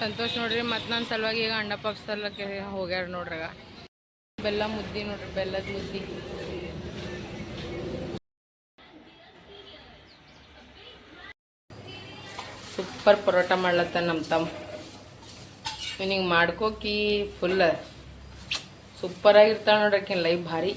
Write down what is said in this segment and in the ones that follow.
ಸಂತೋಷ್ ನೋಡ್ರಿ, ಮತ್ತು ನನ್ನ ಸಲುವಾಗಿ ಈಗ ಅಣ್ಣ ಪಪ್ಪ ಸಲಕ್ಕೆ ಹೋಗ್ಯಾರ ನೋಡ್ರಿ ಬೆಲ್ಲ ಮುದ್ದಿ ನೋಡ್ರಿ, ಬೆಲ್ಲದ ಮುದ್ದಿ. ಸೂಪರ್ ಪರೋಟ ಮಾಡ್ಲತ್ತ ನಮ್ಮ ತಮ್ಮ. ಇವನಿಗೆ ಮಾಡ್ಕೋಕಿ ಫುಲ್ ಸೂಪರ್ ಆಗಿರ್ತಾಳ ನೋಡ್ರಿ ಆಕಿನ ಲೈಫ್ ಭಾರಿ.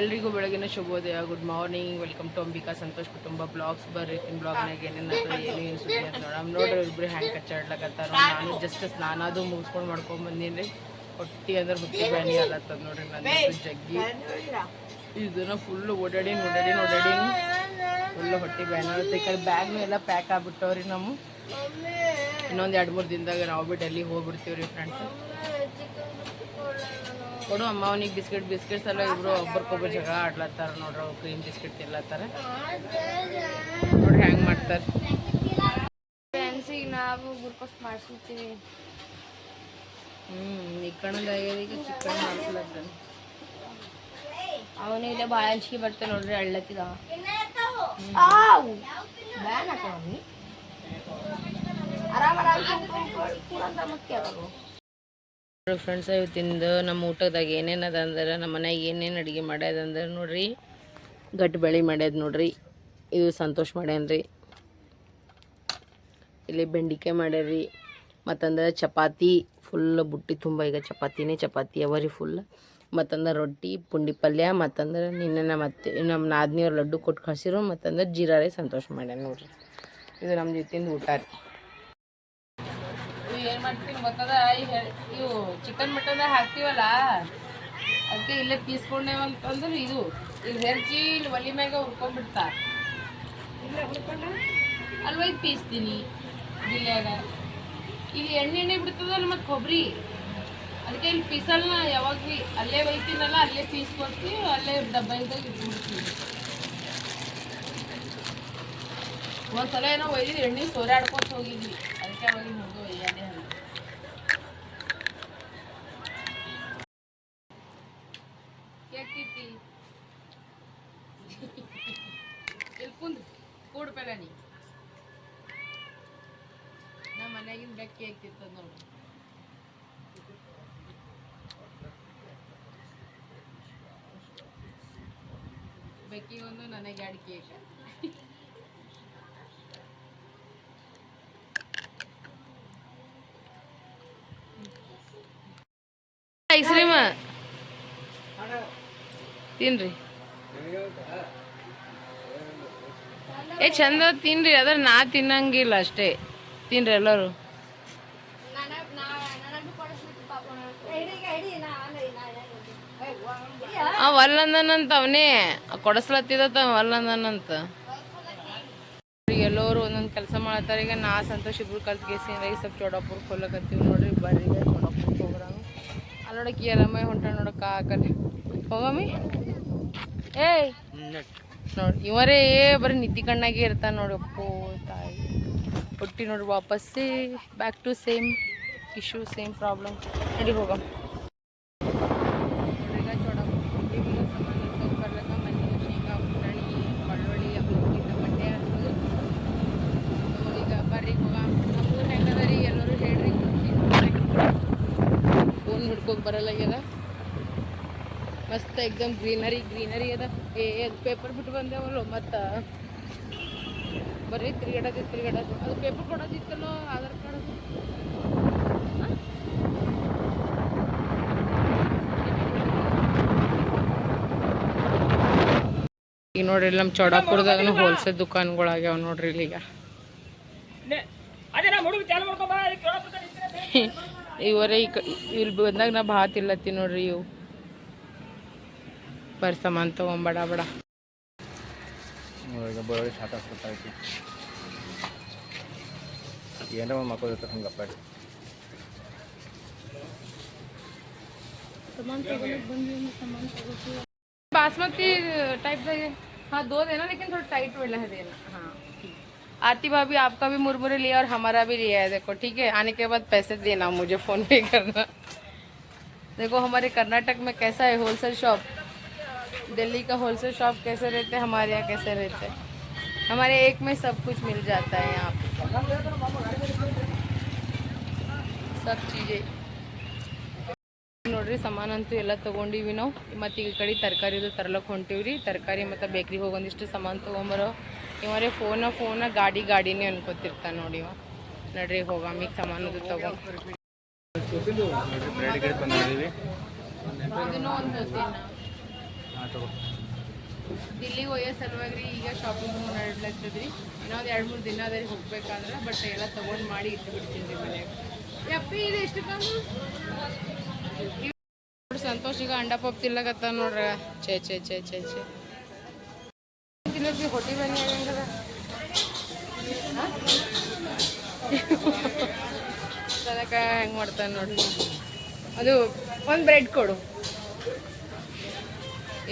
ಎಲ್ರಿಗೂ ಬೆಳಗಿನ ಶುಭೋದಯ. Good morning welcome to Ambika Santosh Kutumba vlogs. ಬರ್ರಿ ಬ್ಲಾಗ್ನಾಗ ಏನೇನು ಏನು ಏನು ಸುದ್ದಿ ಅಂತ ನೋಡಮ್ ನೋಡ್ರಿ ಇಬ್ಬರು ಹ್ಯಾಂಗೆ ಕಚ್ಚಾಡ್ಲಕತ್ತಾರ ನಾನು ಜಸ್ಟ್ ಸ್ನಾನ ಅದು ಮುಗಿಸ್ಕೊಂಡು ಮಾಡ್ಕೊಂಡ್ ಬಂದೀನಿ ಹೊಟ್ಟಿ ಅಂದ್ರೆ ಹುಟ್ಟಿ ಬ್ಯಾನಿ ಅಲ್ಲತ್ತದ ನೋಡ್ರಿ ನನ್ನ ಜಗ್ಗಿ. ಇದನ್ನ ಫುಲ್ ಓಡಾಡಿ ಓಡಾಡಿ ಓಡಾಡಿ ಫುಲ್ ಹೊಟ್ಟಿ ಬ್ಯಾನ್ ಆಗುತ್ತೆ ಈ ಕಡೆ ಬ್ಯಾಗ್ನು ಎಲ್ಲ ಪ್ಯಾಕ್ ಆಗ್ಬಿಟ್ಟವ್ರಿ ನಮ್ಮ. ಇನ್ನೊಂದು ಎರಡು ಮೂರು ದಿನದಾಗ ನಾವು ಬಿ ಡೆಲ್ಲಿ ಹೋಗ್ಬಿಡ್ತೀವಿ ರೀ ಫ್ರೆಂಡ್ಸ್ ಕೊಡು ಅಮ್ಮ ಅವನಿಗೆ ಬಿಸ್ಕೆಟ್ ಬಿಸ್ಕೆಟ್ಸ್ ಎಲ್ಲ ಇಬ್ರು ಒಬ್ರಿಗೊಬ್ರು ಜಗಳ ಆಡ್ಲತ್ತಾರ ನೋಡ್ರಿ ಅವ್ರು ಕ್ರೀಮ್ ಬಿಸ್ಕೆಟ್ ತಿನ್ಲತ್ತಾರ. ನೋಡ್ರಿ ಹ್ಯಾಂಗ್ ಮಾಡ್ತಾರೆ. ಫ್ರೆಂಡ್ಸಿಗೆ ನಾವು ಗುರ್ಪಸ್ ಮಾಡಿಸ್ತೀವಿ ಹ್ಮ್ ನಿಕ್ಕಣದಾಗ್ಯದ ಈಗ ಚಿಕನ್ ಮಾಡಿಸ್ಲತ್ತಾನ. ಅವನಿಗೆ ಭಾಳ ಅಂಜಿಕೆ ಬರ್ತೇನೆ ನೋಡ್ರಿ ಅಳ್ಳತ್ತಿದ. ಆರಾಮ ಆರಾಮ್ ಕೂಡಂತ ಮತ್ತೆ ಅದು ಫ್ರೆಂಡ್ಸ್ ಇವತ್ತಿಂದು ನಮ್ಮ ಊಟದಾಗ ಏನೇನದ ಅಂದ್ರೆ ನಮ್ಮ ಮನೆಯಾಗ ಏನೇನು ಅಡುಗೆ ಮಾಡ್ಯದ ಅಂದ್ರೆ ನೋಡ್ರಿ, ಗಟ್ಟಿ ಬೆಳೆ ಮಾಡ್ಯದ ನೋಡ್ರಿ. ಇದು ಸಂತೋಷ ಮಾಡ್ಯಾನ್ರಿ. ಇಲ್ಲಿ ಬೆಂಡಿಕಾಯಿ ಮಾಡ್ಯಾರ್ರಿ. ಮತ್ತಂದ್ರೆ ಚಪಾತಿ ಫುಲ್ ಬುಟ್ಟಿ ತುಂಬ ಈಗ ಚಪಾತಿನೇ ಚಪಾತಿ ಅವರಿ ಫುಲ್ ಮತ್ತಂದ್ರೆ ರೊಟ್ಟಿ, ಪುಂಡಿ ಪಲ್ಯ, ಮತ್ತಂದ್ರೆ ನಿನ್ನೆ ನಮ್ಮ ಅತ್ತೆ, ನಮ್ಮ ನಾದ್ನಿಯವ್ರು ಲಡ್ಡು ಕೊಟ್ಟು ಕಳಿಸಿರು. ಮತ್ತಂದ್ರೆ ಜೀರಾ ಸಂತೋಷ ಮಾಡ್ಯಾನ ನೋಡ್ರಿ. ಇದು ನಮ್ಮ ಜೊತೆಯಿಂದ ಊಟ ರೀ. ಮಾಡ್ತೀನಿ ಗೊತ್ತದ ಈಗ ಇವು ಚಿಕನ್ ಮಟನ್ ಹಾಕ್ತೀವಲ್ಲ? ಅದಕ್ಕೆ ಇಲ್ಲೇ ಪೀಸ್ಕೊಂಡೇವ ಅಂತಂದ್ರೆ ಇದು. ಇಲ್ಲಿ ಹೆರ್ಚಿ ಇಲ್ಲಿ ಒಲಿ ಮ್ಯಾಗ ಹುಡ್ಕೊಂಡ್ಬಿಡ್ತಾರ ಅಲ್ಲಿ ಒಯ್ದು ಪೀಸ್ತೀನಿ? ಜಿಲ್ಲೆಯಾಗ ಇಲ್ಲಿ ಎಣ್ಣೆ ಎಣ್ಣೆ ಬಿಡ್ತದಲ್ಲ ಮತ್ತು ಕೊಬ್ಬರಿ ಅದಕ್ಕೆ ಇಲ್ಲಿ ಪೀಸಲ್ನ ಯಾವಾಗ ಭೀ ಅಲ್ಲೇ ಒಯ್ತೀನಲ್ಲ, ಅಲ್ಲೇ ಪೀಸ್ ಕೊಡ್ತೀವಿ ಅಲ್ಲೇ ಡಬ್ಬದಾಗ ಇಟ್ಬಿಡ್ತೀವಿ. ಒಂದ್ಸಲ ಏನೋ ಒಯ್ದಿದ್ವಿ ಎಣ್ಣೆ ಸೋರಾಡ್ಕೊತ ಹೋಗಿದ್ವಿ. ಅದಕ್ಕೆ ಅವಾಗ ಮುಂದೆ ಒಯ್ಯಾದೆ ಹಂಗೆ ಕೇಳ್ತಿತ್ತಿ ಇಲ್ಲಿ ಕುಂದ್ ಕೂಡ್ ಬೇಡ ನೀ ನಮ್ಮ ಮನ್ಯಾಗಿನ ಬೆಕ್ಕಿ ಹಾಕ್ತಿರ್ತದ ನೋಡಿ ಬೆಕ್ಕಿ ಒಂದು ನನಗೆ ಎರಡು ಕೇಕ್ ಐಸ್ ಕ್ರೀಮ್? ತಿನ್ರಿ. ಏ ಚಂದ ತಿನ್ರಿ ಅದ್ರ ನಾ ತಿನ್ನಂಗಿಲ್ಲ ಅಷ್ಟೇ. ತಿನ್ರಿ ಎಲ್ಲರೂ. ಆ ಕೊಡಸ್ಲತ್ತಿದತ್ತ ವಲ್ಲಂದನಂತ ಎಲ್ಲರೂ ಒಂದೊಂದು ಕೆಲಸ ಮಾಡತ್ತಾರೆ ಈಗ ನಾ ಸಂತೋಷ್ ಇಬ್ರು ಕಲ್ತ್ ಕೇಸಿ ಈ ಸ್ವಲ್ಪ ಚೋಡಾಪುರ್ ಕೊಲ್ಲಕತ್ತೀವಿ ನೋಡ್ರಿ, ಬರ್ರಿ ಈಗ ಚೋಡಾಪುರ್ ಹೋಗ್ರಾಮ ಅಲ್ಲಿ ನೋಡಕ್ಕೆ ಎರಮ್ಮ ಹೊಂಟ ನೋಡಕ್ಕೆ ಆಗಲ್ಲ. ಹೋಗಮ್ಮಿ. ಏಯ್. ನೋಡಿ, ಇವರೇ ಬರೀ ನಿದ್ದಿ ಕಣ್ಣಾಗೆ ಇರ್ತಾನೆ ನೋಡಿ ಅಪ್ಪೋ ತಾಯಿ. ಹುಟ್ಟಿ ನೋಡಿ ವಾಪಸ್ಸೇ back to same issue same problem ನಡಿ ಹೋಗಮ್ಮ ನೋಡ್ರಿ ಈಗ ಚೋಡಾಪುರ್ ಈಗ ಸಾಮಾನ್ ತಗೊಂಡ್ ಬರ್ಲಕ್ಕ ಮನೆ ಶೇಂಗಾ ಪುಟಾಣಿ ಬೆಳ್ಳುಳ್ಳಿ ಅವಲಕ್ಕಿ ಟಮಟೆ ಹಚ್ಚೋದು ಈಗ ಬರ್ರಿ ಹೋಗ ನಮ್ಮೂರು ಹೆಂಗದ ರೀ ಎಲ್ಲರೂ ಹೇಳ್ರಿ ಹಿಡ್ಕೋಕ್ ಬರಲ್ಲಾಗ್ಯದ ಮಸ್ತ್ ಎಕ್ದಮ್ ಗ್ರೀನರಿ ಗ್ರೀನರಿ ಅದ. ಏ ಪೇಪರ್ ಬಿಟ್ಟು ಬಂದೇವಲ್ಲ ಮತ್ತ ಬರೀ ತಿರುಗಾಡೋದು ತಿರುಗಾಡೋದು. ಅದು ಪೇಪರ್ ಕೊಡೋದಿತ್ತಲ್ಲೋ ಆಧಾರ್ ಕಾರ್ಡ್ ಈಗ ನೋಡ್ರಿ ನಮ್ಮ ಚೌಡಾಪುರದಾಗನು ಹೋಲ್ಸೇಲ್ ದುಕಾನ್ಗಳಾಗ್ಯಾವ ನೋಡ್ರಿ ಇಲ್ಲಿ ಈಗ ಇವರೇ ಈ ಕ ಇಲ್ಲಿ ಬಂದಾಗ ನಾ ಭಾಳ ತಿಲ್ಲತ್ತಿ ನೋಡ್ರಿ ಇವು. ಬರ್ ಸಾಮಾನು ತೊಗೊಂಬಡ ಬಡ. ಏನೋ ಮಕ್ಕಳು ಇರ್ತಾರೆ ಹಂಗೆ ಅಪ್ಪಾಡಿ ಬಾಸ್ಮತಿ ಹಾ ಹಾಂ ದೋದೇನೋ ಲೇಕಿನ್ ಥೋಡೆ ಟೈಟ್ ಒಳ್ಳೆ ಅದೇನೋ आरती भाभी आपका भी मुरमुरे लिया और हमारा भी लिया है देखो ठीक है आने के बाद पैसे देना मुझे फोन पे करना देखो हमारे कर्नाटक में कैसा है होलसेल शॉप दिल्ली का होलसेल शॉप कैसे रहते हैं हमारे यहाँ कैसे रहते हैं हमारे एक में सब कुछ मिल जाता है यहाँ पे सब चीज़ें ನೋಡ್ರಿ ಸಾಮಾನು ಅಂತೂ ಎಲ್ಲ ತೊಗೊಂಡಿವಿ ನಾವು ಮತ್ತು ಈ ಕಡೆ ತರಕಾರಿದು ತರ್ಲಕ್ಕೆ ಹೊಂಟಿವಿ ರೀ ತರಕಾರಿ ಮತ್ತು ಬೇಕ್ರಿಗೆ ಹೋಗಿ ಒಂದಿಷ್ಟು ಸಾಮಾನು ತೊಗೊಂಬರೋ ಇವರೇ ಫೋನ ಫೋನ ಗಾಡಿ ಗಾಡಿನೇ ಅನ್ಕೋತಿರ್ತಾನೆ ನೋಡಿ ಇವ. ನಡ್ರಿ ಹೋಗಾಮ ಸಾಮಾನು ಸಾಮಾನದು ತಗೋ. ದಿಲ್ಲಿಗೆ ಒಯ್ಯೋ ಸಲುವಾಗಿ ರೀ ಈಗ ಶಾಪಿಂಗ್ ನಡ್ಲತ್ತದ್ರಿ ಇನ್ನೊಂದು ಎರಡು ಮೂರು ದಿನ ಅದೇ ಹೋಗ್ಬೇಕಂದ್ರೆ ಬಟ್ ಎಲ್ಲ ತಗೊಂಡು ಮಾಡಿ ಇಟ್ಟು ಬಿಡ್ತೀನಿ ರೀ ಮನೆಯಾಗ. ಯಪ್ಪಿ ಇದು ಎಷ್ಟು ಸಂತೋಷ್ ಈಗ ಅಂಡ ಪಪ್ ತಿನ್ಲಕತ್ತ ನೋಡ್ರ. ಛೇ ಛೇ ಛೇ ಛೇ ಛೇ. ತಿನ್ನೋದ್ರಿ ಹೊಟ್ಟೆ ಬನ್ನಿ ಹೆಂಗದ ಅದಕ್ಕೆ ಹೆಂಗೆ ಮಾಡ್ತಾನೆ ನೋಡಿ. ಅದು ಒಂದು ಬ್ರೆಡ್ ಕೊಡು.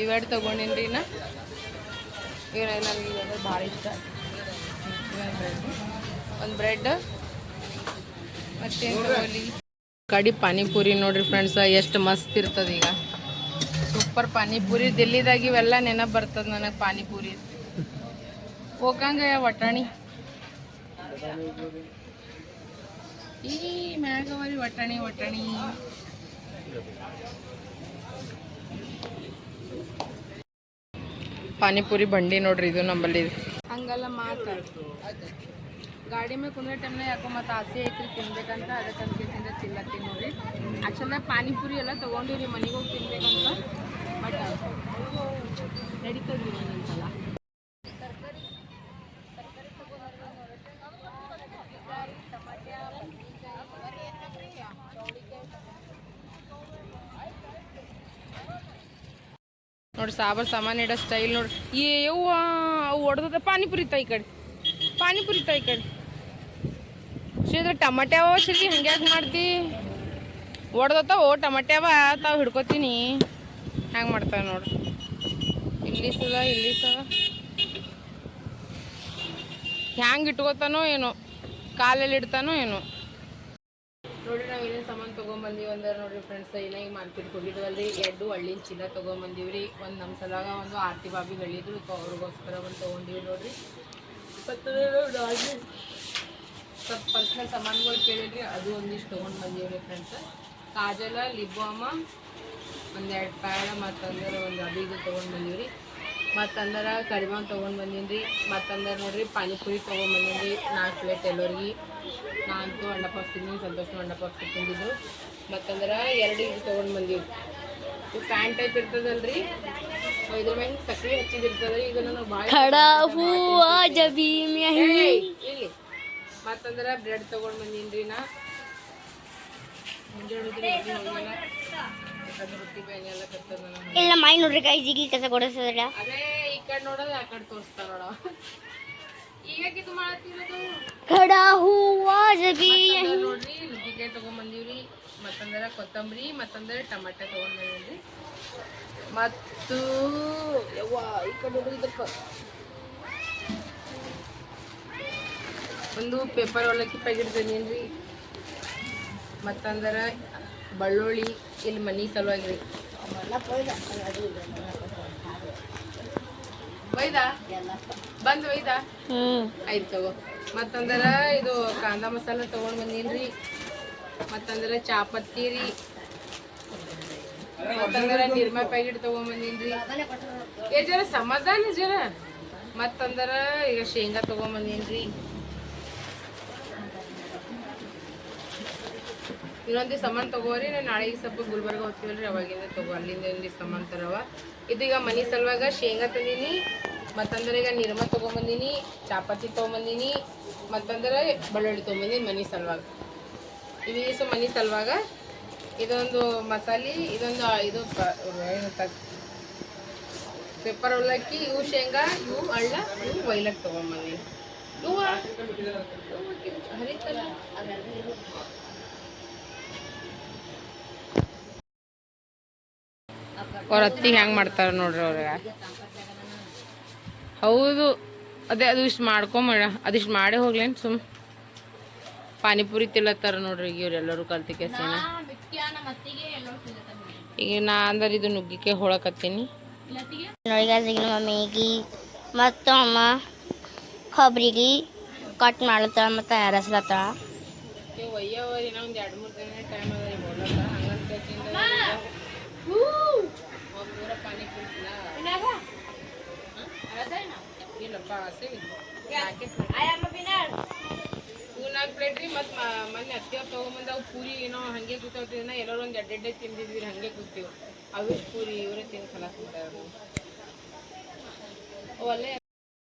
ಇವೆರಡು ತೊಗೊಂಡಿನ್ರಿ ನಾ ಇವ ನನಗೆ ಇವಾಗ ಭಾಳ ಇಷ್ಟ. ಒಂದು ಬ್ರೆಡ್. ಮತ್ತೇನು ತಗೊಳ್ಳಿ? ಕಡಿ ಪಾನಿಪುರಿ ನೋಡ್ರಿ ಫ್ರೆಂಡ್ಸ್, ಎಷ್ಟು ಮಸ್ತ್ ಇರ್ತದೆ ಈಗ. ಸೂಪರ್ ಪಾನಿಪುರಿ. ದಿಲ್ಲಿದಾಗ ಇವೆಲ್ಲ ನೆನಪು ಬರ್ತದೆ ನನಗೆ ಪಾನಿಪುರಿ. ಹೋಗಂಗ ವಟಾಣಿ? ಈ ಮ್ಯಾಗವರಿ ವಟಾಣಿ ವಟಾಣಿ. ಪಾನಿಪುರಿ ಬಂಡಿ ನೋಡ್ರಿ ಇದು ನಂಬಲ್ಲಿ. ಹಂಗಲ್ಲ ಮಾತಾಡ್ತು ಗಾಡಿ ಮೇಲೆ ಕುಂದ್ರೆ ಟೈಮ್ನ ಯಾಕೋ ಮತ್ತೆ ಆಸೆ ಐತ್ರಿ, ತಿನ್ಬೇಕಂತ, ಅದಕ್ಕೆ ತಿನ್ನತ್ತೀನಿ ನೋಡ್ರಿ. ಆ್ಯಕ್ಚುಲಾಗ ಪಾನಿಪುರಿ ಎಲ್ಲ ತಗೊಂಡಿವ್ರಿ, ಮನೆಗೆ ಹೋಗಿ ತಿನ್ಬೇಕಂತ ಬಟ್ ನೋಡಿ, ಸಾಬರ್ ಸಾಮಾನು ಇಡೋ ಸ್ಟೈಲ್ ನೋಡಿ. ಏ, ಯವ್ವ, ಅವು ಪಾನಿಪುರಿ ತಾಯಿ ಕಡೆ. ಪಾನಿಪುರಿ ತಾಯಿ ಕಡೆ. ಶ್ರೀದ್ರ ಟಮಾಟೆ ಅವ ಶ್ರೀ ಹಂಗ್ಯಾಕೆ ಮಾಡ್ತಿ? ಹೊಡೆದತ್ತವ ಟಮಾಟೆ ಅವ ತಾವು ಹಿಡ್ಕೊತೀನಿ. ಹ್ಯಾಂಗೆ ಮಾಡ್ತಾವೆ ನೋಡ್ರಿ ಇಲ್ಲಿ ಸದ ಇಲ್ಲಿ ಸದ ಹ್ಯಾಂಗೆ ಇಟ್ಕೋತಾನೋ ಏನೋ, ಕಾಲಲ್ಲಿ ಇಡ್ತಾನೋ ಏನೋ. ನೋಡಿ, ನಾವು ಏನೇನು ಸಾಮಾನು ತೊಗೊಂಬಂದೀವಿ ಅಂದ್ರೆ ನೋಡ್ರಿ ಫ್ರೆಂಡ್ಸ್ ಏನಾಗಿ ಮಾರ್ಕೆಟ್ ಹೋಗಿದ್ವಲ್ರಿ ಎರಡು ಹಳ್ಳಿನ ಚೀಲ ತೊಗೊಂಬಂದೀವಿ ರೀ ಒಂದು ನಮ್ಮ ಸಲಾಗ ಒಂದು ಆರತಿ ಬಾಬಿ ಹೇಳಿದ್ರು ಅವ್ರಿಗೋಸ್ಕರ ಒಂದು ತೊಗೊಂಡಿವಿ ನೋಡ್ರಿ. ಸ್ವಲ್ಪ ಪರ್ಸ್ನಲ್ ಸಾಮಾನುಗಳು ಕೇಳಿದ್ರಿ, ಅದು ಒಂದಿಷ್ಟು ತೊಗೊಂಡು ಬಂದೀವಿ ರೀ ಫ್ರೆಂಡ್ಸ್ ಕಾಜಲ, ಲಿಬ್ಬಾಮ, ಒಂದೆರಡು ಪ್ಯಾಡ, ಮತ್ತಂದ್ರೆ ಒಂದು ಅಬಿದು ತೊಗೊಂಡು ಬಂದೀವಿ ರೀ ಮತ್ತಂದ್ರೆ ಕಡಿಮೆ ತೊಗೊಂಡು ಬಂದೀನಿ ರೀ ಮತ್ತಂದ್ರೆ ನೋಡ್ರಿ, ಪಾನಿಪುರಿ ತೊಗೊಂಡು ಬಂದೀನಿ ರೀ ನಾಲ್ಕು ಪ್ಲೇಟ್ ಎಲ್ಲರಿಗೆ. ನಾನು ಅಣ್ಣ ಬಾಕ್ಸ್ ಸಂತೋಷ ಸಂತೋಷನೂ ಅಣ್ಣ ತಿಂದಿದ್ದು ಮತ್ತಂದ್ರೆ ಎರಡು ಇದು ತೊಗೊಂಡು ಬಂದಿವಿ. ಇದು ಪ್ಯಾಂಟ್ ಟೈಪ್ ಇರ್ತದಲ್ರಿ? ಇದ್ರ ಮೇಲೆ ಸಕ್ರೆ ಹಚ್ಚಿದಿರ್ತದ್ರಿ ಇದನ್ನ ನಾನು ಭಾಳ ಇಲ್ಲಿ ಮತ್ತಂದ್ರೆ ಬ್ರೆಡ್ ತೊಗೊಂಡು ಬಂದೀನಿ ರೀ ನಾ ಇಲ್ಲ ಮೈ ನೋಡ್ರಿ ಕೈ ಜಿಗಿ ಕಸ ಕೊಡಿಸೋದ್ರ ಅದೇ ಈ ಕಡೆ ನೋಡೋದು ಆ ಕಡೆ ತೋರಿಸ್ತಾರ ನೋಡ. ಖಡ ಹೂವ ಜಗಿ ನೋಡ್ರಿ ನುಗ್ಗಿಕಾಯಿ ತಗೊಂಬಂದಿವ್ರಿ. ಕೊತ್ತಂಬರಿ ಮತ್ತಂದ್ರ ಟಮಾಟ ತಗೊಂಡ್ರಿ ಮತ್ತು ಯವ್ವ ಈ ಕಡೆ ನೋಡ್ರಿ ಒಂದು ಪೇಪರ್ ಅವಲಕ್ಕಿ ಪ್ಯಾಕೆಟ್ ತಂದೇನ್ರಿ ಬಳ್ಳುಳ್ಳಿ ಇಲ್ಲಿ ಮನೆ ಸಲುವಾಗಿ ಒಯ್ದಾ? ಬಂದ್ ಒಯ್ದಾ? ಆಯ್ತು ತಗೋ. ಮತ್ತಂದ್ರ ಇದು ಕಾಂದ ಮಸಾಲ ತಗೊಂಡ್ ಬಂದೀನ್ರಿ. ಮತ್ತಂದ್ರ ಚಾಪತ್ತಿ ರೀ. ಮತ್ತಂದ್ರ ನಿರ್ಮಾ ಪ್ಯಾಕೆಟ್ ತಗೊಂಡ್ ಬಂದೀನ್ರಿ. ಏ ಜರ ಸಮಾಧಾನ ಜರ. ಮತ್ತಂದ್ರ ಈಗ ಶೇಂಗಾ ತಗೊಂಡ್ ಬಂದೀನ್ರಿ. ಇನ್ನೊಂದು ಸಾಮಾನು ತಗೋರಿ ನಾನು ನಾಳೆಗೆ ಸ್ವಲ್ಪ ಗುಲ್ಬರ್ಗ ಹೋಗ್ತೀವಲ್ರಿ ಅವಾಗಿಂದ ತಗೋ. ಅಲ್ಲಿಂದ ಇಲ್ಲಿ ಸಾಮಾನು ತರವ. ಇದೀಗ ಮನೆ ಸಲುವಾಗ ಶೇಂಗಾ ತಂದೀನಿ. ಮತ್ತಂದ್ರೆ ಈಗ ನಿರ್ಮ ತೊಗೊಂಬಂದಿನಿ, ಚಾಪಾತಿ ತೊಗೊಂಬಂದಿನಿ, ಮತ್ತಂದ್ರೆ ಬೆಳ್ಳುಳ್ಳಿ ತೊಗೊಂಬಂದಿನಿ ಮನೆ ಸಲುವಾಗ. ಇವಿಷ್ಟು ಮನೆ ಸಲುವಾಗ ಇದೊಂದು ಮಸಾಲೆ, ಇದೊಂದು ಇದು ಪೇಪರ್ ಪೆಪ್ಪರ್ ಇವು ಶೇಂಗಾ, ಇವು ಅಳ್ಳ ಇವು ಒಯ್ಲಕ್ಕೆ ತೊಗೊಂಬಂದಿನಿ. ಅವ್ರ ಅತ್ತಿಗೆ ಹೆಂಗೆ ಮಾಡ್ತಾರೆ ನೋಡ್ರಿ ಅವ್ರಿಗೆ. ಹೌದು. ಅದೇ ಅದು ಇಷ್ಟು ಮಾಡ್ಕೊಂಬೇಡ ಅದಿಷ್ಟು ಮಾಡೇ ಹೋಗ್ಲೇನು ಸುಮ್. ಪಾನಿಪುರಿ ತಿಲ್ಲತ್ತಾರ ನೋಡ್ರಿ ಈಗ ಇವರೆಲ್ಲರೂ ಕಲ್ತಿ ಕೆಸಿನ ಈಗ ನಾ ಅಂದ್ರೆ ಇದು ನುಗ್ಗಿಕೆ ಹೊಳಕತ್ತೀನಿ. ಮಮ್ಮಿಗೆ ಮತ್ತು ಅಮ್ಮ ಕೊಬ್ಬರಿಗೆ ಕಟ್ ಮಾಡ್ಲತ್ತಾಳ ಮತ್ತು ತಯಾರಿಸ್ಲತ್ತಾಳ ನೀವು ಒಯ್ಯವರಿ ಇನ್ನೂ ಒಂದು ಎರಡು ಮೂರು ದಿನ ಟೈಮ್ ಅದ ಈಗ ಹೊಡ್ಲಕ್ಕ ಹಂಗಂತ ಪೂರ ಪಾನಿ ಕುಡಿತಿಲ್ಲ ಹಸಿ ಇವು ನಾಲ್ಕು ಪ್ಲೇಟ್ ರೀ ಮತ್ತು ಮೊನ್ನೆ ಅತ್ತಿಯವ್ರು ತೊಗೊಂಬಂದು ಅವು ಪೂರಿ ಏನೋ ಹಾಗೆ ಕೂತಾವ್ತಿದ್ನ ಎಲ್ಲರೂ ಒಂದು ಎಡ್ಡೆ ತಿಂದಿದ್ವಿ ಹಾಗೆ ಕೂತೀವಿ. ಅವಿಷ್ಟು ಪೂರಿ ಇವರೇ ತಿಂದು ಕಲಾಸ್ ಬಿಟ್ಟಾರ ಅಲ್ಲೇ.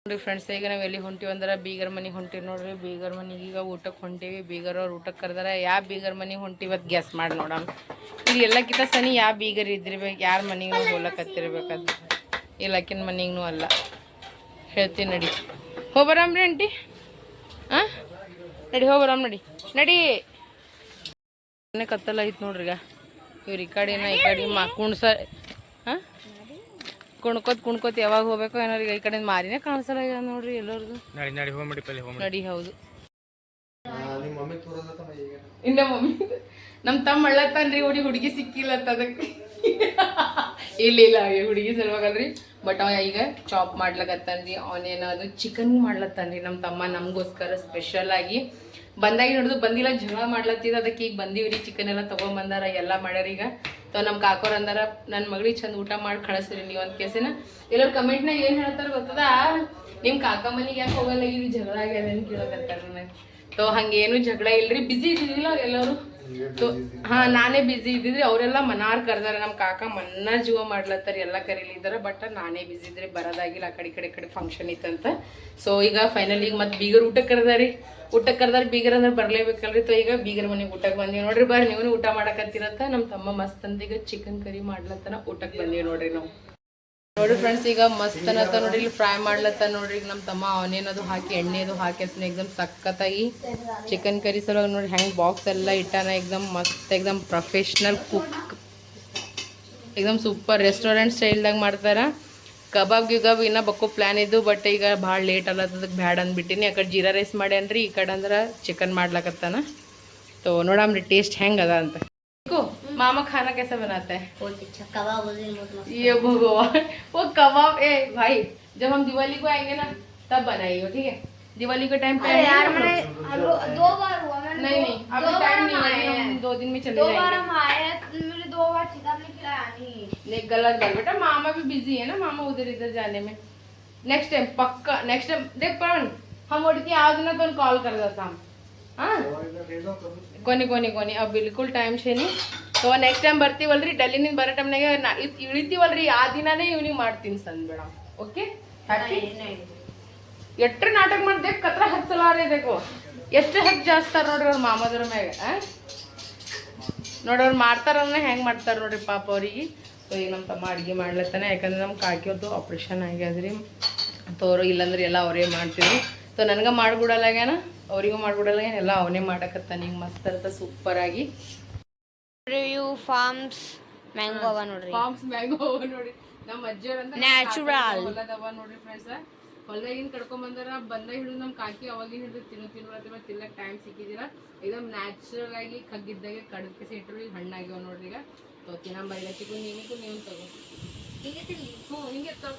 ನೋಡ್ರಿ ಫ್ರೆಂಡ್ಸ್ ಈಗ ನಾವು ಎಲ್ಲಿ ಹೊಂಟಿವಿ ಅಂದ್ರೆ ಬೀಗರ್ ಮನೆಗೆ ಹೊಂಟಿವಿ ನೋಡ್ರಿ. ಬೀಗರ್ ಮನೆಗೆ ಈಗ ಊಟಕ್ಕೆ ಹೊಂಟೀವಿ. ಬೀಗರ್ ಅವ್ರು ಊಟಕ್ಕೆ ಕರೆದಾರ ಯಾ ಬೀಗರ್ ಮನೆಗೆ ಹೊಂಟಿವಿ ಅದು ಗ್ಯಾಸ್ ಮಾಡಿ ನೋಡಮ್. ಈಗ ಎಲ್ಲಕ್ಕಿಂತ ಸನಿ ಯಾವ ಬೀಗರ್ ಇದ್ದಿರ್ಬೇಕು ಯಾರ ಮನೆಗೂ ನಾವು ಅದು ಇಲ್ಲಕ್ಕಿನ ಮನೆಗೂ ಅಲ್ಲ. ಹೇಳ್ತೀನಿ ನಡಿ. ಹೋಗ್ಬರಮ್ರಿ ಅಂಟಿ ಹಾಂ ನಡಿ ಹೋಗ್ಬರಮ್ ನಡಿ ನಡಿ. ಮನೆ ಕತ್ತಲ ಐತೆ ನೋಡ್ರಿ ಈಗ. ಇವ್ರು ಈ ಕಡೆನ ಈ ಕಡೆ ಮಾ ಕುಣ್ಸ ಹಾಂ ಕುಣ್ಕೋತ್ ಕುಣ್ಕೋತ್ ಯಾವಾಗ ಹೋಗ್ಬೇಕು ಏನಾರ ಈಗ ಈ ಕಡೆ ಮಾರಿನೇ ಕಾಣಿಸಲ್ಲ ಈಗ ನೋಡ್ರಿ ಎಲ್ಲರದು ನಡಿ ನಡಿ ಹೋಗ್ಬಿಡಿ ಪಲ್ಲಿ ಹೋಗ್ಬಿಡಿ ನಡಿ. ಹೌದು. ಇನ್ನ ಮಮ್ಮಿ ನಮ್ಮ ತಮ್ಮ ಅಳ್ಳತ್ತನ್ರಿ ಹುಡುಗಿ ಹುಡುಗಿ ಸಿಕ್ಕಿಲ್ಲ ಅಂತ ಅದಕ್ಕೆ. ಇಲ್ಲ ಇಲ್ಲ ಈ ಹುಡುಗಿ ಸಲುವಾಗಲ್ರಿ ಬಟ್ ಅವ ಈಗ ಚಾಪ್ ಮಾಡ್ಲಕತ್ತಾನ್ರಿ ಆನಿಯನ್ ಅದು ಚಿಕನ್ ಮಾಡ್ಲತ್ತಾನ್ರಿ ನಮ್ಮ ತಮ್ಮ. ನಮಗೋಸ್ಕರ ಸ್ಪೆಷಲ್ ಆಗಿ. ಬಂದಾಗ ಹಿಡಿದು ಬಂದಿಲ್ಲ ಜಗಳ ಮಾಡ್ಲತ್ತಿದ. ಅದಕ್ಕೆ ಈಗ ಬಂದಿವ್ರಿ ಚಿಕನ್ ಎಲ್ಲ ತೊಗೊಂಬಂದಾರ, ಎಲ್ಲ ಮಾಡ್ಯಾರ ಈಗ. ಸೊ ನಮ್ಮ ಕಾಕೋರ್ ಅಂದಾರ ನನ್ನ ಮಗಳಿಗೆ ಚಂದ ಊಟ ಮಾಡಿ ಕಳಿಸ್ರಿ ನೀವು ಒಂದು ಕೇಸಿನ. ಎಲ್ಲರು ಕಮೆಂಟ್ನಾಗ ಏನು ಹೇಳ್ತಾರ ಗೊತ್ತದ? ನಿಮ್ಮ ಕಾಕ ಮನೆಗೆ ಯಾಕೆ ಹೋಗಲ್ಲ, ಇಲ್ಲಿ ಜಗಳ ಆಗ್ಯದ ಅಂತ ನನಗೆ. ಸೊ ಹಂಗೇನು ಜಗಳ ಇಲ್ರಿ ಬಿಸಿ ಇದ್ದಿದ್ದಿಲ್ಲ ಎಲ್ಲರೂ. ತೋ ಹಾ ನಾನೇ ಬಿಸಿ ಇದ್ದಿದ್ರೆ ಅವರೆಲ್ಲ ಮನಾರ್ ಕರ್ದಾರ. ನಮ್ಮ ಕಾಕ ಮನ್ನ ಜೀವ ಮಾಡ್ಲತ್ತಾರ ಎಲ್ಲ ಕರೀಲಿದ್ದಾರೆ ಬಟ್ ನಾನೇ ಬಿಸಿ ಇದ್ರೆ ಬರೋದಾಗಿಲ್ಲ ಆ ಕಡೆ ಕಡೆ ಕಡೆ ಫಂಕ್ಷನ್ ಇತ್ತಂತ. ಸೊ ಈಗ ಫೈನಲ್ ಈಗ ಮತ್ತೆ ಬೀಗರ್ ಊಟಕ್ಕೆ ಕರ್ದಾರಿ. ಊಟಕ್ಕೆ ಕರ್ದಾರ ಬೀಗರ್ ಅಂದ್ರೆ ಬರ್ಲೇಬೇಕಲ್ರಿ ತೋ ಈಗ? ಬೀಗರ್ ಮನೆಗೆ ಊಟಕ್ಕೆ ಬಂದೀವಿ ನೋಡ್ರಿ. ಬರ್ರಿ ನೀವು ಊಟ ಮಾಡಕತ್ತಿರತ್ತ. ನಮ್ಮ ತಮ್ಮ ಮಸ್ತ್ ಅಂತ ಈಗ ಚಿಕನ್ ಕರಿ ಮಾಡ್ಲತ್ತನ ಊಟಕ್ಕೆ ಬಂದೀವಿ ನೋಡ್ರಿ ನಾವು. ನೋಡ್ರಿ ಫ್ರೆಂಡ್ಸ್ ಈಗ ಮಸ್ತ್ ಅನ್ನತ್ತ ನೋಡ್ರಿ ಇಲ್ಲಿ ಫ್ರೈ ಮಾಡ್ಲತ್ತ ನೋಡ್ರಿ. ಈಗ ನಮ್ಮ ತಮ್ಮ ಆನಿಯನ್ ಅದು ಹಾಕಿ ಎಣ್ಣೆ ಅದು ಹಾಕಿ ಅಸನ ಎಕ್ದಮ್ ಸಖತ್ತಾಗಿ ಚಿಕನ್ ಕರಿ ಸಲುವಾಗಿ ನೋಡಿ ಹೆಂಗೆ ಬಾಕ್ಸ್ ಎಲ್ಲ ಇಟ್ಟಾನ. ಎಕ್ದಮ್ ಮಸ್ತ್ ಎಕ್ದಮ್ ಪ್ರೊಫೆಷ್ನಲ್ ಕುಕ್ ಎಕ್ದಮ್ ಸೂಪರ್ ರೆಸ್ಟೋರೆಂಟ್ ಸ್ಟೈಲ್ದಾಗ ಮಾಡ್ತಾರ. ಕಬಾಬ್ ಗಿಬಾಬ್ ಇನ್ನೂ ಬಕ್ಕೋ ಪ್ಲ್ಯಾನ್ ಇದ್ದು ಬಟ್ ಈಗ ಭಾಳ ಲೇಟ್ ಅಲ್ಲತ್ತದಕ್ಕೆ ಬ್ಯಾಡ್ ಅಂದ್ಬಿಟ್ಟಿನಿ. ಆ ಕಡೆ ಜೀರಾ ರೈಸ್ ಮಾಡ್ಯಾನ್ರಿ, ಈ ಕಡೆ ಅಂದ್ರೆ ಚಿಕನ್ ಮಾಡ್ಲಾಕತ್ತಾನ. ತೋ, ನೋಡಮ್ರಿ ಟೇಸ್ಟ್ ಹೆಂಗೆ ಅದ ಅಂತ. देखो, मामा खाना कैसा बनाता है? बहुत अच्छा कबाब उस दिन बहुत मस्त ये भगवान वो कबाब ए भाई जब हम दिवाली को आएँगे ना तब बनाइए ठीक है? दिवाली के टाइम पे यार मैंने दो बार हुआ मैंने नहीं नहीं अभी दो बार टाइम नहीं है हम दो दिन में चले दो बार हम आए हैं मुझे दो बार चिकन नहीं खिलाया नहीं। नहीं गलत बात बेटा मामा भी बिज़ी है ना मामा उधर इधर जाने में। नेक्स्ट टाइम पक्का नेक्स्ट टाइम देख पवन हम उठ के आज ना तो कॉल कर देता हम। हाँ? ಕೊನೆ ಕೊನೆ ಕೊನೆ ಅವು ಬಿಲ್ಕುಲ್ ಟೈಮ್ ಶೇನಿ. ಸೊ ನೆಕ್ಸ್ಟ್ ಟೈಮ್ ಬರ್ತೀವಲ್ರಿ? ಡೆಲ್ಲಿನಿಂದ ಬರೋ ಟೈಮ್ನಾಗೆ ನಾ ಇಳಿತೀವಲ್ರಿ? ಆ ದಿನಾನೇ ಇವ್ನಿಗೆ ಮಾಡ್ತೀನಿ ಸಂದ್ಬೇಡ ಓಕೆ ಹ್ಯಾಪಿ ಎಟ್ರ ನಾಟಕ ಮಾಡ್ದೆ? ಕತ್ರ ಹಚ್ಚಲಾರೆ ಬೇಕು ಎಷ್ಟು ಹೆಚ್ಚು ಜಾಸ್ತಾರ ನೋಡ್ರಿ ಅವ್ರ ಮಾಮದ್ರ ಮ್ಯಾಗ ಅವ್ರು ಮಾಡ್ತಾರನ್ನ ಹೆಂಗೆ ಮಾಡ್ತಾರೆ ನೋಡ್ರಿ ಪಾಪ ಅವ್ರಿಗೆ. ಸೊ ಈಗ ನಮ್ಮ ತಮ್ಮ ಅಡುಗೆ ಮಾಡ್ಲತ್ತಾನೆ. ಯಾಕಂದ್ರೆ ನಮ್ಮ ಕಾಕಿಯೋದು ಆಪ್ರೇಷನ್ ಆಗ್ಯಾದ್ರಿ. ತೋರು ಇಲ್ಲಂದ್ರೆ ಎಲ್ಲ ಅವರೇ ಮಾಡ್ತೀವಿ ಸೊ ನನಗೆ ಮಾಡ್ಬಿಡಲ್ಲಾಗ್ಯಾನ ಅವರಿಗೂ ಮಾಡ್ಬಿಡಲ್ಲಾಗ್ಯಾನ ಎಲ್ಲ ಅವನೇ ಮಾಡಕತ್ತಾನ. ಹಿಂಗೆ ಮಸ್ತ್ ಇರ್ತ ಸೂಪರ್ ಆಗಿ. ಫಾರ್ಮ್ಸ್ ಮ್ಯಾಂಗೋ ಅವ ನೋಡ್ರಿ. ಫಾರ್ಮ್ಸ್ ಮ್ಯಾಂಗೋ ಅವ ನೋಡಿ ನಮ್ಮ ಅಜ್ಜಿಯವ್ರಂತ ನ್ಯಾಚುರಲ್ ಹೊಲದವ ನೋಡ್ರಿ ಫ್ರೆಂಡ್ಸ್ ಹೊಲದಾಗಿನ ಕಡ್ಕೊಂಡ್ ಬಂದಾರ ಬಂದಾಗ ಹಿಡಿದು ನಮ್ಮ ಕಾಕಿ ಅವಾಗಿನ ಹಿಡಿದು ತಿನ್ನು ತಿನ್ನು ತಿನ್ನಕ್ ಟೈಮ್ ಸಿಕ್ಕಿದಿರ ಇದಮ್ ನ್ಯಾಚುರಲ್ ಆಗಿ ಕಗ್ಗಿದ್ದಾಗೆ ಕಡಕ್ಕೆ ಇಟ್ಟರು ಈಗ ಹಣ್ಣಾಗ್ಯಾವ ನೋಡ್ರಿ ಈಗ. ಸೊ ತಿನ್ನಂಬರಿಗ ಚಿಕ್ಕು ನೀನಿಗೂ ನೀವು ತಗೋ. ಹಿಂಗೆ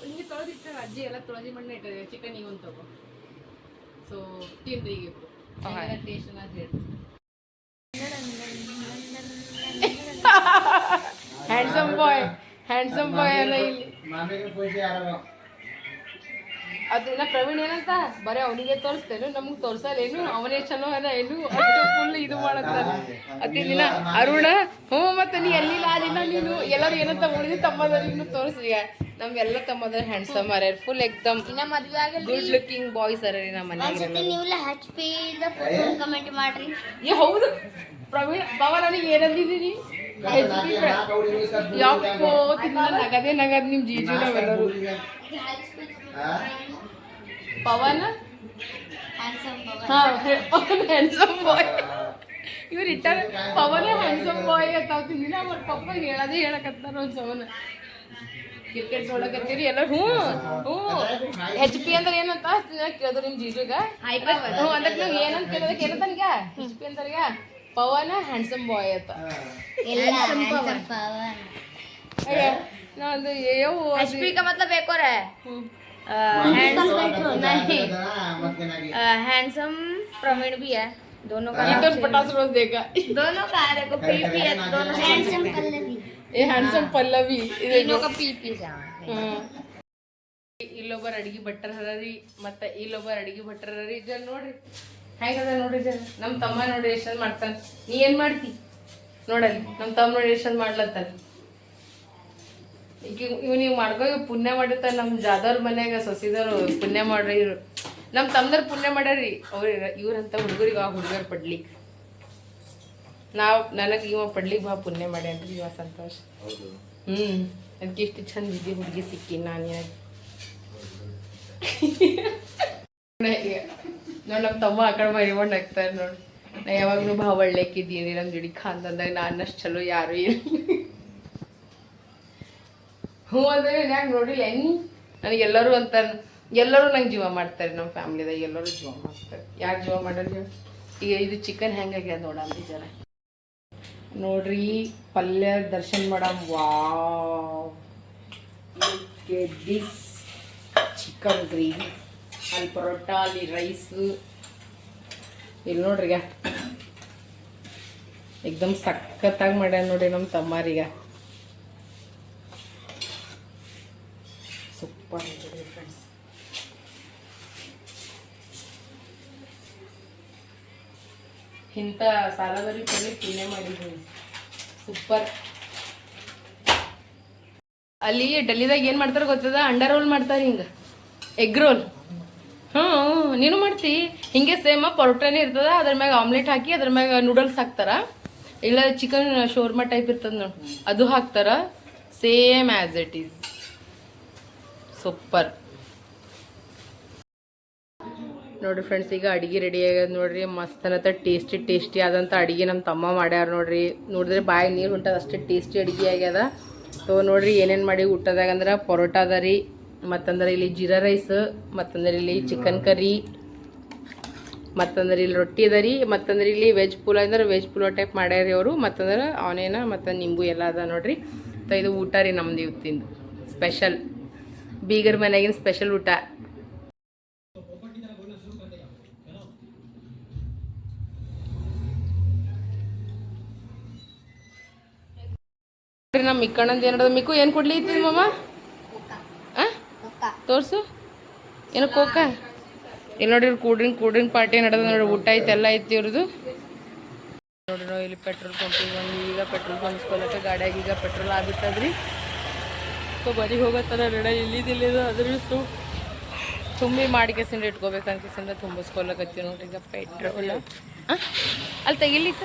ಹಿಂಗೆ ತೊಳೆದಿಟ್ಟಾರ. ಅಜ್ಜಿ ಎಲ್ಲ ತೊಳೆದಿ ಮಣ್ಣೆ ಇಟ್ಟಿದ್ದಾರೆ ಚಿಕನ್ ನೀವು ತಗೋ. ಸೊ ಟೇಸ್ಟ್ ಅಂತ ಹೇಳಿ ಹ್ಯಾಂಡ್ಸಮ್ ಬಾಯ್ ಹ್ಯಾಂಡ್ಸಮ್ ಬಾಯ್ ಅಲ್ಲ ಇಲ್ಲಿ. ಅದನ್ನ ಪ್ರವೀಣ್ ಏನಂತ? ಬರೀ ಅವನಿಗೆ ತೋರಿಸ್ತೇನು ನಮ್ಗೆ ತೋರ್ಸಲ್ಲೇನು ಅವನೇ ಚಲೋ ಅದ ಏನು ಫುಲ್ ಇದು ಮಾಡತ್ತಾನ. ಅತಿ ದಿನ ಅರುಣ ಹ್ಞೂ ಮತ್ತೆ ನೀ ಎಲ್ಲಿಲ್ಲ ದಿನ ನೀನು ಎಲ್ಲರೂ ಏನಂತ ಉಳಿದಿ ತಮ್ಮದವ್ರಿಗೂ ತೋರಿಸಿ ನಮ್ಗೆಲ್ಲ ತಮ್ಮದವ್ರು ಹ್ಯಾಂಡ್ಸಮ್ ಅರ್ಯಾರ ಫುಲ್ ಎಕ್ದಮ್ ಇನ್ನ ಮದ್ವೆ ಆಗಲ್ಲ ಗುಡ್ ಲುಕಿಂಗ್ ಬಾಯ್ಸ್ ಅರ ನಮ್ಮ ಮನೆಯಾಗ ನೀವೆಲ್ಲ ಹೆಚ್ ಪಿ ಕಮೆಂಟ್ ಮಾಡ್ರಿ. ಏ ಹೌದು. ಪ್ರವೀಣ್ ಬಾವ ನನಗೆ ಏನಂದಿದ್ದೀನಿ ಯಾಕೋ ತಿನ್ನ ನಗದೇ ನಗದ್ ನಿಮ್ ಜೀಜು ನಾವೆಲ್ಲರೂ ಪವನ್? ಹಾ ಪವನ್ ಹ್ಯಾಂಡ್ಸಮ್ ಬಾಯ್ ಇವ್ರು ಇಟ್ಟಾರ ಪವನ್ ಹ್ಯಾಂಡ್ಸಮ್ ಬಾಯ್ ಅಂತ ತಿಂದಿನ ಅವ್ರ ಪಪ್ಪ ಹೇಳದೇ ಹೇಳಕತ್ತಾರ ಒಂದ್ ಸವನ. ಕ್ರಿಕೆಟ್ ನೋಡಕತ್ತೀರಿ ಎಲ್ಲ ಹ್ಞೂ ಹ್ಞೂ ಹೆಚ್ ಪಿ ಅಂದ್ರೆ ಏನಂತ ಕೇಳಿದ್ರು ನಿಮ್ ಜೀಜುಗ ಹ್ಞೂ ಅದಕ್ಕೆ ನಾವು ಏನಂತ ಕೇಳೋದಕ್ಕೆ ಏನಂತ ಈಗ H P ಅಂತಾರೀಗ Pavan handsome boy ಅಂತ ಎಲ್ಲ ಈಗ ನಾನು ಯಾವ एच पी का मतलब एक और है हैंडसम प्रवीण भी है दोनों का नाम ಇದೊಂದು same ಪಟಾಸ್ ರೋಸ್ ದೇಗ है। दोनों का है देखो पीपी है तो दोनों हैंडसम ಏ ಹ್ಯಾಂಡ್ಸಮ್ ಪಲ್ಲವಿ. ಇನ್ನೊಬ್ಬ ಇಲ್ಲೊಬ್ಬರ ಅಡಿಗೆ ಭಟ್ರರಿ ಮತ್ತ ಇಲ್ಲೊಬ್ಬರ ಅಡಿಗೆ ಭಟ್ರರಿ ಜಲ್ ನೋಡ್ರಿ. ಹೆಂಗದ ನೋಡ್ರಿ ಜಲ್ ನಮ್ಮ ತಮ್ಮ ನೋಡಿ ಎಷ್ಟೊಂದು ಮಾಡ್ತಾನ. ನೀ ಏನ್ ಮಾಡ್ತಿ? ನೋಡಲ್ಲಿ ನಮ್ಮ ತಮ್ಮ ನೋಡಿ ಎಷ್ಟೊಂದು ಮಾಡ್ಲತ್ತಾನ. ಈಗ ಇವ್ ನೀವು ಮಾಡ್ಕೋ ಪುಣ್ಯ ಮಾಡಿರ್ತಾರೆ ನಮ್ ಜಾದವ್ರ ಮನ್ಯಾಗ ಸೊಸಿದವ್ರು ಪುಣ್ಯ ಮಾಡ್ರಿ ಇವ್ರು. ನಮ್ಮ ತಮ್ಮದವ್ರು ಪುಣ್ಯ ಮಾಡ್ಯಾರಿ. ಅವ್ರ ಇವ್ರಂತ ಹುಡುಗರಿಗೆ ಆ ಹುಡುಗರ್ ಪಡ್ಲಿಕ್ಕೆ ನಾವು ನನಗೆ ಇವ ಪಡ್ಲಿಕ್ಕೆ ಬಾ ಪುಣ್ಯ ಮಾಡ್ಯಾನ್ರಿ ಇವ ಸಂತೋಷ. ಹ್ಮ್. ಅದಕ್ಕೆ ಇಷ್ಟು ಚಂದ ಇದ್ದಿ ಹುಡುಗಿ ಸಿಕ್ಕಿ ನಾನು ನೋಡಿ ನಮ್ಮ ತಮ್ಮ ಆ ಕಡೆ ಮರಿಕೊಂಡು ಹಾಕ್ತಾರೆ ನೋಡಿ. ನಾ ಯಾವಾಗಲೂ ಭಾಳ ಒಳ್ಳೆಕಿದ್ದೀನಿ ನಮ್ಮ ಜೋಡಿ ನಾನು ಅಷ್ಟು ಚಲೋ ಯಾರು ಇಲ್ಲ. ಹ್ಞೂ ಅಂದ್ರೆ ಯಾಕೆ ನೋಡಿಲ್ಲ ನೀ ನನಗೆ ಎಲ್ಲರೂ ಅಂತಾರೆ ಎಲ್ಲರೂ ನಂಗೆ ಜೀವ ಮಾಡ್ತಾರೆ ನಮ್ಮ ಫ್ಯಾಮಿಲಿದಾಗ ಎಲ್ಲರೂ ಜೀವ ಮಾಡ್ತಾರೆ. ಯಾರು ಜೀವ ಮಾಡೋದು ಈಗ ಇದು ಚಿಕನ್ ಹೆಂಗಾಗ್ಯದ ನೋಡಂತ ಜರ ನೋಡ್ರಿ, ಪಲ್ಯ ದರ್ಶನ್ ಮಾಡಮ್ ವಾವ್. ಚಿಕನ್ ಗ್ರೇವಿ ಅಲ್ಲಿ ಪರೋಟ, ಅಲ್ಲಿ ರೈಸು ಇಲ್ಲಿ ನೋಡ್ರಿಗ ಎಕ್ದಮ್ ಸಖತ್ತಾಗಿ ಮಾಡ್ಯಾನ ನೋಡಿ ನಮ್ಮ ತಮ್ಮಾರಿಗ ಸೂಪರ್ ಫ್ರೆಂಡ್ಸ್ ಇಂಥ ಸಾಲಬರಿ ಪಲ್ಯ ಪುಣ್ಯ ಮಾಡಿದ್ದೀನಿ ಸೂಪರ್. ಅಲ್ಲಿ ಡೆಲ್ಲಿದಾಗ ಏನು ಮಾಡ್ತಾರೆ ಗೊತ್ತದ? ಅಂಡರ್ ರೋಲ್ ಮಾಡ್ತಾರೆ ಹಿಂಗೆ. Egg roll. ಹ್ಞೂ ನೀನು ಮಾಡ್ತಿ. ಹಿಂಗೆ ಸೇಮ್ ಪರೋಟಾನೇ ಇರ್ತದ, ಅದ್ರ ಮ್ಯಾಗ ಆಮ್ಲೆಟ್ ಹಾಕಿ, ಅದ್ರ ಮ್ಯಾಗ ನೂಡಲ್ಸ್ ಹಾಕ್ತಾರ. ಇಲ್ಲ ಚಿಕನ್ ಶೋರ್ಮಾ ಟೈಪ್ ಇರ್ತದ ನೋಡಿ, ಅದು ಹಾಕ್ತಾರ. Same as it is super. ನೋಡ್ರಿ ಫ್ರೆಂಡ್ಸ್ ಈಗ ಅಡಿಗೆ ರೆಡಿ ಆಗ್ಯದ ನೋಡ್ರಿ, ಮಸ್ತ್ ಅನ್ನತ್ತ ಟೇಸ್ಟಿ ಟೇಸ್ಟಿ ಆದಂಥ ಅಡಿಗೆ ನಮ್ಮ ತಮ್ಮ ಮಾಡ್ಯಾರ ನೋಡ್ರಿ. ನೋಡಿದ್ರೆ ಬಾಯಿ ನೀರು ಹೊಂಟದ, ಅಷ್ಟು ಟೇಸ್ಟಿ ಅಡುಗೆ ಆಗ್ಯದ. ಸೊ ನೋಡ್ರಿ ಏನೇನು ಮಾಡಿ ಊಟದಾಗ ಅಂದ್ರೆ ಪರೋಟ ಅದ ರೀ, ಮತ್ತಂದ್ರೆ ಇಲ್ಲಿ ಜೀರಾ ರೈಸ್ ಮತ್ತಂದ್ರೆ ಇಲ್ಲಿ ಚಿಕನ್ ಕರಿ ಮತ್ತಂದ್ರೆ ಇಲ್ಲಿ ರೊಟ್ಟಿ ಅದ ರೀ, ಮತ್ತಂದ್ರೆ ಇಲ್ಲಿ ವೆಜ್ ಪುಲ ಅಂದ್ರೆ ವೆಜ್ ಪುಲ ಟೈಪ್ ಮಾಡ್ಯಾರಿ ಅವರು, ಮತ್ತಂದ್ರೆ ಅವನೇನ ಮತ್ತು ನಿಂಬು ಎಲ್ಲ ಅದ ನೋಡ್ರಿ. ಸೊ ಇದು ಊಟ ರೀ ನಮ್ದು ಇವತ್ತಿಂದು ಸ್ಪೆಷಲ್ ಬೀಗರ್ ಮನೆಗಿನ ಸ್ಪೆಷಲ್ ಊಟ. ನಮ್ಮ ಮಿಕ್ಕಣ್ಣಂದು ಏನದ ಮಿಕ್ಕು ಏನು ಕೊಡ್ಲಿ ಇತ್ತು ಮಮ್ಮ ಆ? ತೋರ್ಸು. ಏನು ಕೋಕ? ಇಲ್ಲಿ ನೋಡಿ cool drink cool drink party ನಡೆದ ನೋಡಿ ಊಟ ಐತೆ ಎಲ್ಲ ಐತಿ ಇವ್ರದ್ದು ನೋಡಿ ನಾವು ಇಲ್ಲಿ ಪೆಟ್ರೋಲ್ ಪಂಪಿಗೆ ಬಂದು ಈಗ ಪೆಟ್ರೋಲ್ ತುಂಬಿಸ್ಕೊಳಕ್ಕೆ ಗಾಡಿಯಾಗ ಈಗ ಪೆಟ್ರೋಲ್ ಆಗಿತ್ತದ್ರಿ ಸೊ ಬರೀ ಹೋಗತ್ತಾರ ರೆಡ ಇಲ್ಲಿದಿಲ್ಲಿದು ಸೊ. ತುಂಬಿ ಮಾಡಿ ಕೆಸಿಂದ ಇಟ್ಕೋಬೇಕಂತ ಕೆಸಿಂದ ತುಂಬಿಸ್ಕೊಳಕತ್ತೀವಿ ನೋಡ್ರಿ ಈಗ ಪೆಟ್ರೋಲ್ ಅಲ್ಲಿ ತೆಗಿಲಿಕ್ಕ